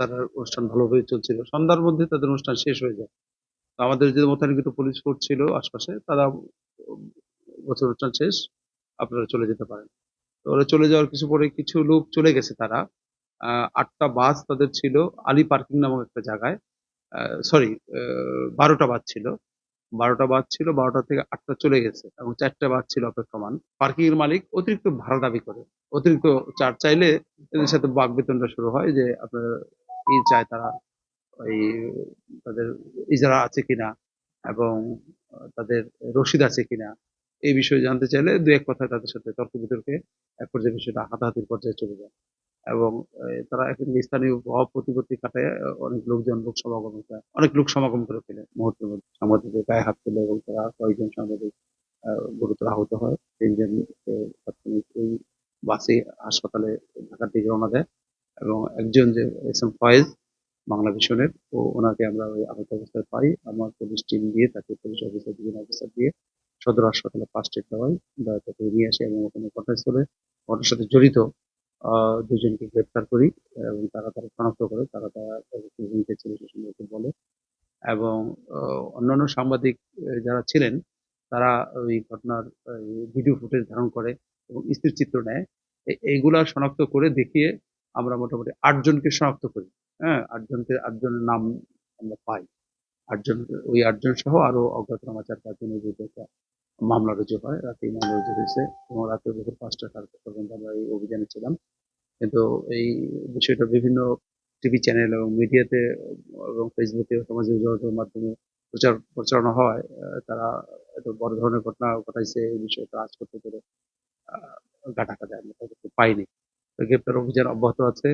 তারা অনুষ্ঠান ভালোভাবে চলছিল। সন্ধ্যার মধ্যে তাদের অনুষ্ঠান শেষ হয়ে যায়। আমাদের যে মোতায়েনকৃত পুলিশ ফোর্স ছিল আশপাশে, তারা বছর অনুষ্ঠান শেষ, আপনারা চলে যেতে পারেন। তো ওরা চলে যাওয়ার কিছু পরে কিছু লোক চলে গেছে তারা। আটটা বাস তাদের ছিল, আলী পার্কিং নামক একটা জায়গায়। সরি বারোটা বাস ছিল। বারোটা বাস ছিল, বারোটা থেকে আটটা চলে গেছে এবং চারটা বাস ছিল অপেক্ষমান। পার্কিং এর মালিক অতিরিক্ত ভাড়া দাবি করে। অতিরিক্ত চার চাইলে এদের সাথে বাক বেতনটা শুরু হয় যে আপনার ই চায় তারা এই তাদের ইজারা আছে কিনা এবং তাদের রসিদ আছে কিনা, এই বিষয়ে জানতে চাইলে দু এক কথায় তাদের সাথে তর্ক বিতর্কে এক পর্যায়ে বিষয়টা হাতাহাতির পর্যায়ে চলে যায়। এবং তারা এখন স্থানীয় ভাব প্রতিপত্তি কাটায় অনেক লোকজন লোক সমাগম অনেক লোক সমাগম করে ফেলে মুহূর্তের মধ্যে। সাংবাদিকদের গায়ে হাত তুলে এবং তারা কয়েকজন সাংবাদিক গুরুতর আহত হয়। তিনজন ওই বাসে হাসপাতালে ঢাকার দিকে রওনা দেয়। এবং একজন যে এস এম ফয়েজ বাংলা ভিশনের ও ওনাকে আমরা ওই আহত অবস্থায় পাই। আমার পুলিশ টিম দিয়ে, তাকে পুলিশ অফিসার বিভিন্ন অফিসার দিয়ে সদর হাসপাতালে ফার্স্ট এড দেওয়াই। তাকে নিয়ে আসি এবং ওখানে ঘটনাস্থলে ঘটনার সাথে জড়িত দুজনকে গ্রেপ্তার করি এবং তারা তারা শনাক্ত করে, তারা তারা ছিল সে সম্পর্কে বলে। এবং অন্যান্য সাংবাদিক যারা ছিলেন, তারা ওই ঘটনার ভিডিও ফুটেজ ধারণ করে এবং স্থির চিত্র নেয় এইগুলা শনাক্ত করে দেখিয়ে আমরা মোটামুটি আটজনকে শনাক্ত করি হ্যাঁ? আটজনকে, আটজনের নাম আমরা পাই। আটজন, ওই আটজন সহ আরও অজ্ঞাতনামা চার পাঁচজনের বিরুদ্ধে একটা মামলা রুজু হয়। রাতে মামলা রুজু হয়েছে এবং রাতে দুপুর পাঁচটা সাড়ে পর্যন্ত আমরা এই অভিযানে ছিলাম। কিন্তু এই বিষয়টা বিভিন্ন টিভি চ্যানেল এবং মিডিয়াতে এবং ফেসবুকে সামাজিক যোগাযোগের মাধ্যমে প্রচার, প্রচারণা হয়। তারা এত বড় ধরনের ঘটনা ঘটাইছে, এই বিষয়টা আজ করতে পেরে গাটাকা দেয় আমরা পাইনি গ্রেপ্তার অভিযান অব্যাহত আছে।